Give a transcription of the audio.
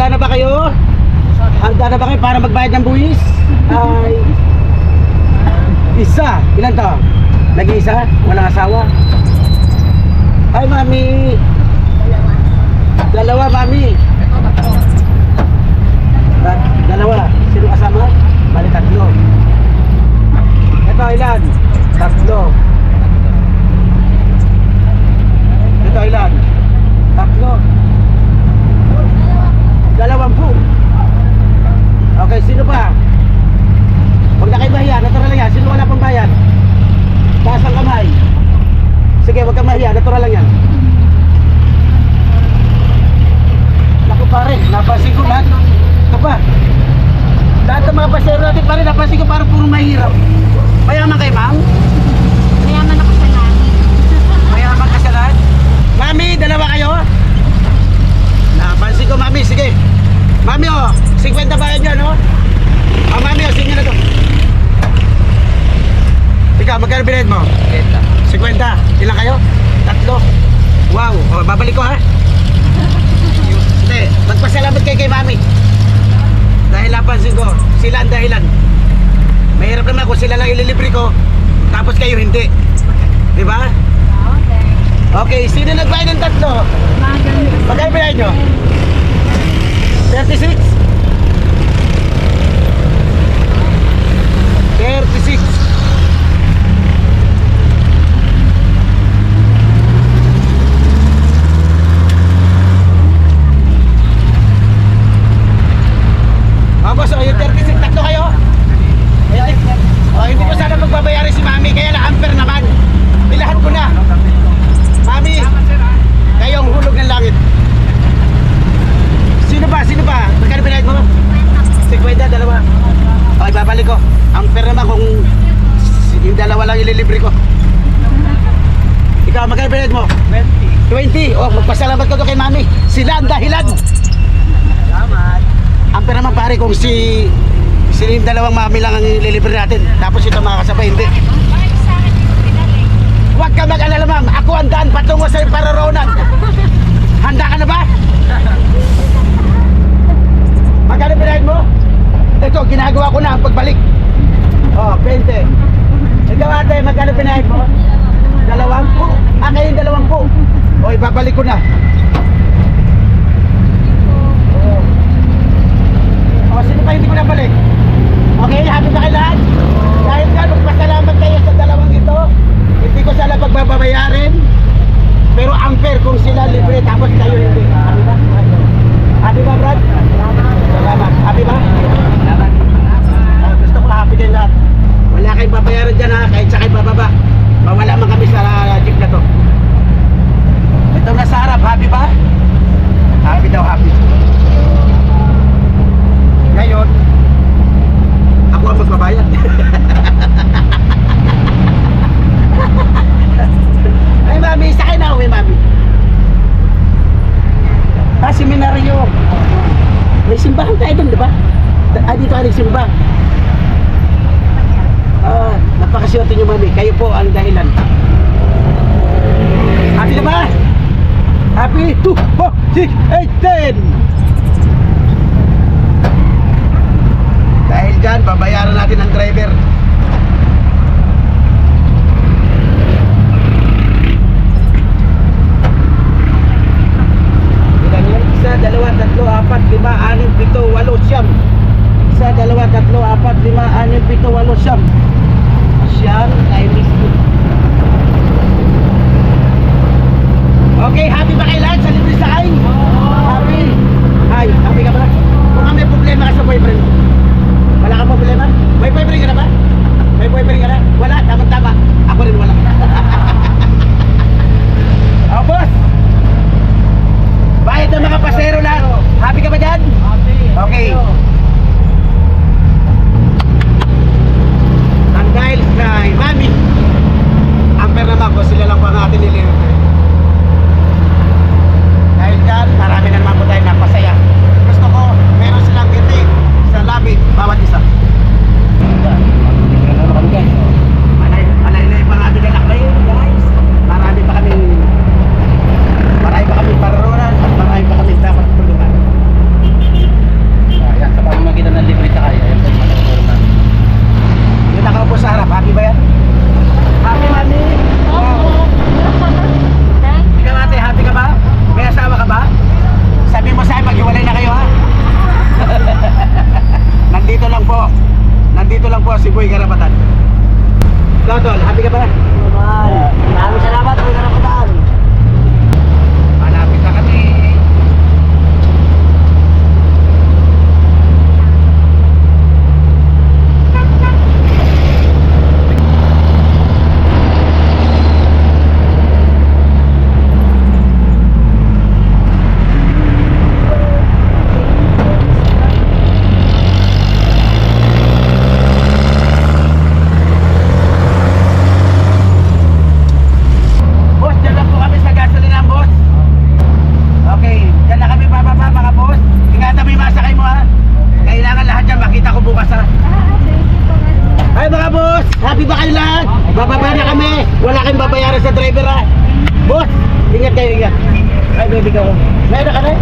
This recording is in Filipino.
handa na ba kayo? Handa na ba kayo para magbayad ng buwis? Ay, isa. Ilan to? Nag-iisa? Walang asawa? Ay, mami. Dalawa, mami. Da- dalawa. Sino kasama? Bali, tatlo. Ito, ilan? Tatlo. Ito, ilan? Tatlo. Dalawampu. Okay, sino pa? Huwag na kayo mahiya, natural lang yan. Sino wala pang bayad? Taas ang kamay. Sige, huwag kang mahiya, natural lang yan. Naku pare, napansin ko lahat. Ito pa. Lahat ng natin pare, napansin ko parang puro mahirap. Mayaman kayo, ma'am? Mayaman ako sa langit. Mayaman ka sa lahat? Mami, dalawa kayo? Napansin ko, mami, sige. Mami, oh, 50 bayad yan, oh. Ah, mami, oh, sige na to. Ikaw, magkano binayad mo? 50. Ilan kayo? Tatlo. Wow, oh, babalik ko ha. Hindi, magpasalamat kayo kay mami. Napansin ko, sila ang dahilan. Mahirap naman kung sila lang ililibre ko, tapos kayo hindi. Di ba? Okay. Okay, sino nagbayad ng tatlo? Magkano binayad nyo? 36? 36 Ah, oh, 36, tatlo kayo? Oh, hindi ko sana magbabayaran si Mami, kaya lang amper naman. Bilahan ko na. Mami, kayong hulog ng langit. Sino ba? Sino ba? Magkano binayad mo? 50, dalawa. Okay, babalik ko. Ang pera naman kung yung dalawa lang ililibre ko. Ikaw, magkano binayad mo? 20. 20? Oh, magpasalamat ko to kay mami. Sila ang dahilan. Salamat. Ang pera naman pare kung si sila yung dalawang mami lang ang ililibre natin. Tapos ito hindi. Akin yung pinalik? Huwag ka mag-alala ma'am. Ako ang daan patungo sa pararoonan. Handa ka na ba? Magkano pinahid mo? Ito, ginagawa ko na ang pagbalik. Oh, 20. Ikaw ate, magkano pinahid mo? Dalawang po. Ah, kayo yung dalawang po. O, ibabalik ko na. Oh. Oh, sino pa hindi ko nabalik? Okay, happy ba kayo lahat? Dahil nga, magpasalamat kayo sa dalawang ito. Hindi ko sila pagbabayarin. Pero unfair kung sila libre tapos kayo hindi. Happy ba? Happy ba, Brad? Salamat. Happy ba? Oh, gusto ko happy din lahat. Wala kayong babayaran dyan ha, kahit sa kayo bababa. Mawala man kami sa jeep na to. Ito na sa harap, happy ba? Happy daw, happy. Ngayon, ako ang magbabayad. Ay, mami, sakay na uwi, mami. Ah, seminaryo. May simbahan tayo doon, di ba? Dito ka nagsimba. Ah, napakaswerte nyo, mami. Kayo po ang dahilan. Happy na ba? Happy? 2, 4, 6, 8, 10! Dahil dyan, babayaran natin ang driver. Ilan? Isa, dalawa, tatlo, apat, lima, anim, pito, walo, siyam. Isa, dalawa, tatlo, apat, lima, anim, pito, walo, siyam. Siyam times two. Okay, happy ba kayo lahat sa libre sa akin? Babayaran sa driver ha. Boss, ingat kayo, ingat. Ay, baby ko. Meron ka na? Ah,